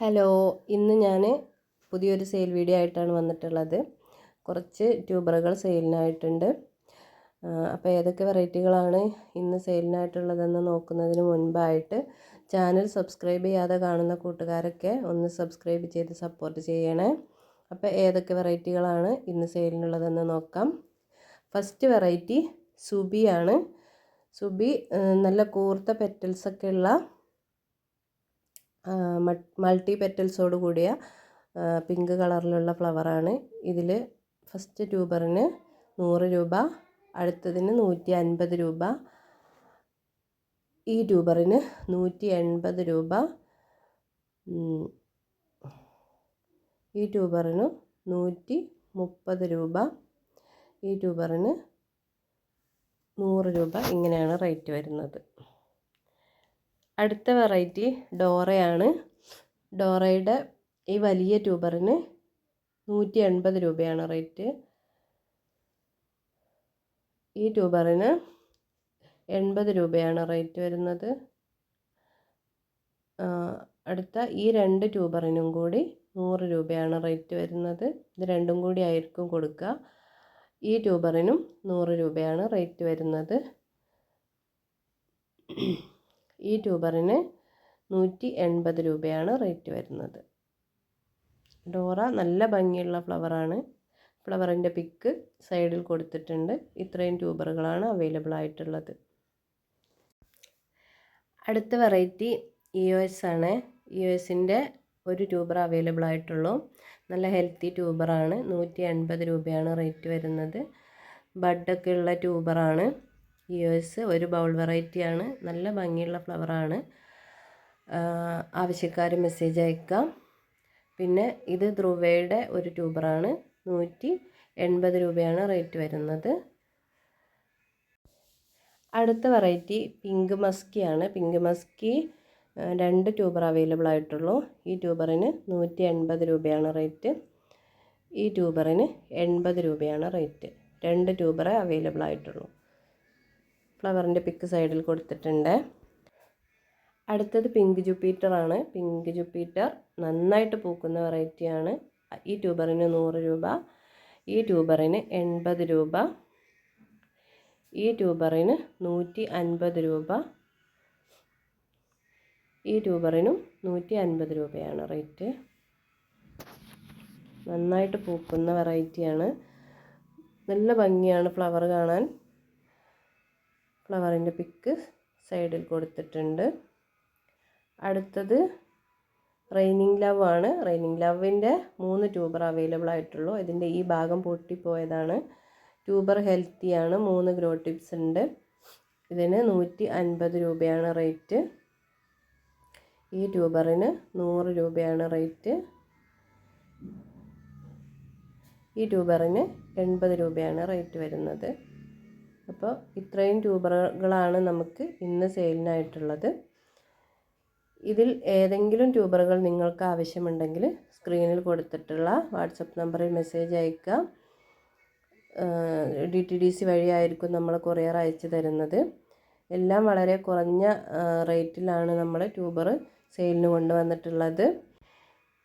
Hello ഇന്ന് ഞാൻ പുതിയൊരു സെയിൽ വീഡിയോ ആയിട്ടാണ് വന്നിട്ടുള്ളത്. കുറച്ച് ട്യൂബറുകൾ സെയിലിനായിട്ടുണ്ട്. അപ്പോൾ ഏതൊക്കെ വെറൈറ്റികളാണ് ഇന്ന് സെയിലിനായിട്ടുള്ളതെന്ന് നോക്കുന്നതിന് മുൻപായിട്ട് ചാനൽ സബ്സ്ക്രൈബ് ചെയ്യാതെ കാണുന്ന കൂട്ടുകാരൊക്കെ ഒന്ന് സബ്സ്ക്രൈബ് ചെയ്ത് സപ്പോർട്ട് ചെയ്യണേ. അപ്പോൾ ഏതൊക്കെ വെറൈറ്റികളാണ് ഇന്ന് സെയിലിനുള്ളതെന്ന് നോക്കാം. First variety സുബിയാണ്. സുബി നല്ല കൂർത്ത പെറ്റൽസൊക്കെ ഉള്ള മൾട്ടി പെറ്റൽസോട് കൂടിയ പിങ്ക് കളറിലുള്ള ഫ്ലവറാണ്. ഇതിൽ ഫസ്റ്റ് ട്യൂബറിന് നൂറ് രൂപ അടുത്തതിന് നൂറ്റി അൻപത് രൂപ ഈ ട്യൂബറിന് നൂറ്റി എൺപത് രൂപ ഈ ട്യൂബറിന് നൂറ്റി മുപ്പത് രൂപ ഈ ട്യൂബറിന് നൂറ് രൂപ ഇങ്ങനെയാണ് റേറ്റ് വരുന്നത്. അടുത്ത വെറൈറ്റി ഡോറയാണ്. ഡോറയുടെ ഈ വലിയ ട്യൂബറിന് നൂറ്റി എൺപത് രൂപയാണ് റേറ്റ്. ഈ ട്യൂബറിന് എൺപത് രൂപയാണ് റേറ്റ് വരുന്നത്. അടുത്ത ഈ രണ്ട് ട്യൂബറിനും കൂടി നൂറ് രൂപയാണ് റേറ്റ് വരുന്നത്. ഇത് രണ്ടും കൂടി ആയിരിക്കും കൊടുക്കുക. ഈ ട്യൂബറിനും നൂറ് രൂപയാണ് റേറ്റ് വരുന്നത്. ഈ ട്യൂബറിന് നൂറ്റി എൺപത് രൂപയാണ് റേറ്റ് വരുന്നത്. ഡോറ നല്ല ഭംഗിയുള്ള ഫ്ലവറാണ്. ഫ്ലവറിന്റെ പിക്ക് സൈഡിൽ കൊടുത്തിട്ടുണ്ട്. ഇത്രയും ട്യൂബറുകളാണ് അവൈലബിൾ ആയിട്ടുള്ളത്. അടുത്ത വെറൈറ്റി ഇ ഒ എസ് ആണ്. ഇ ഒ എസിന്റെ ഒരു ട്യൂബർ അവൈലബിൾ ആയിട്ടുള്ളൂ. നല്ല ഹെൽത്തി ട്യൂബറാണ്. നൂറ്റി എൺപത് രൂപയാണ് റേറ്റ് വരുന്നത്. ബഡൊക്കെ ഉള്ള ട്യൂബറാണ്. ഇ ഒ എസ് ഒരു ബൗൾ വെറൈറ്റിയാണ്. നല്ല ഭംഗിയുള്ള ഫ്ലവറാണ്. ആവശ്യക്കാർ മെസ്സേജ് അയക്കാം. പിന്നെ ഇത് ധ്രുവയുടെ ഒരു ട്യൂബറാണ്. നൂറ്റി എൺപത് രൂപയാണ് റേറ്റ് വരുന്നത്. അടുത്ത വെറൈറ്റി പിങ്ക് മസ്കിയാണ്. പിങ്ക് മസ്കി രണ്ട് ട്യൂബർ അവൈലബിൾ ആയിട്ടുള്ളൂ. ഈ ട്യൂബറിന് നൂറ്റി എൺപത് രൂപയാണ് റേറ്റ്. ഈ ട്യൂബറിന് എൺപത് രൂപയാണ് റേറ്റ്. രണ്ട് ട്യൂബറേ അവൈലബിൾ ആയിട്ടുള്ളൂ. ഫ്ലവറിന്റെ പിക്ക് സൈഡിൽ കൊടുത്തിട്ടുണ്ട്. അടുത്തത് പിങ്ക് ജുപ്പീറ്റർ ആണ് പിങ്ക് ജുപ്പീറ്റർ നന്നായിട്ട് പൂക്കുന്ന വെറൈറ്റിയാണ്. ഈ ട്യൂബറിന് നൂറ് രൂപ ഈ ട്യൂബറിന് എൺപത് രൂപ ഈ ട്യൂബറിന് നൂറ്റി അൻപത് രൂപ ഈ ട്യൂബറിനും നൂറ്റി അൻപത് രൂപയാണ് റേറ്റ്. നന്നായിട്ട് പൂക്കുന്ന വെറൈറ്റിയാണ്. നല്ല ഭംഗിയാണ് ഫ്ലവർ കാണാൻ. ഫ്ലവറിന്റെ പിക്ക് സൈഡിൽ കൊടുത്തിട്ടുണ്ട്. അടുത്തത് റെയിനിങ് ലവ് ആണ്. റെയിനിങ് ലവിന്റെ മൂന്ന് ട്യൂബർ അവൈലബിൾ ആയിട്ടുള്ളൂ. ഇതിന്റെ ഈ ഭാഗം പൊട്ടിപ്പോയതാണ്. ട്യൂബർ ഹെൽത്തിയാണ് മൂന്ന് ഗ്രോ ടിപ്സ് ഉണ്ട്. ഇതിന് നൂറ്റി അൻപത് രൂപയാണ് റേറ്റ്. ഈ ട്യൂബറിന് നൂറ് രൂപയാണ് റേറ്റ്. ഈ ട്യൂബറിന് എൺപത് രൂപയാണ് റേറ്റ് വരുന്നത്. അപ്പോൾ ഇത്രയും ട്യൂബറുകളാണ് നമുക്ക് ഇന്ന് സെയിലിനായിട്ടുള്ളത്. ഇതിൽ ഏതെങ്കിലും ട്യൂബറുകൾ നിങ്ങൾക്ക് ആവശ്യമുണ്ടെങ്കിൽ സ്ക്രീനിൽ കൊടുത്തിട്ടുള്ള വാട്സപ്പ് നമ്പറിൽ മെസ്സേജ് അയക്കുക ഡി ടി ഡി സി വഴിയായിരിക്കും നമ്മൾ കൊറിയർ അയച്ചു തരുന്നത്. എല്ലാം വളരെ കുറഞ്ഞ റേറ്റിലാണ് നമ്മൾ ട്യൂബർ സെയിലിന് കൊണ്ടുവന്നിട്ടുള്ളത്.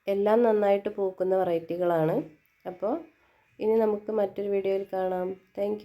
എല്ലാം നന്നായിട്ട് പൂക്കുന്ന വെറൈറ്റികളാണ്. അപ്പോൾ ഇനി നമുക്ക് മറ്റൊരു വീഡിയോയിൽ കാണാം. താങ്ക്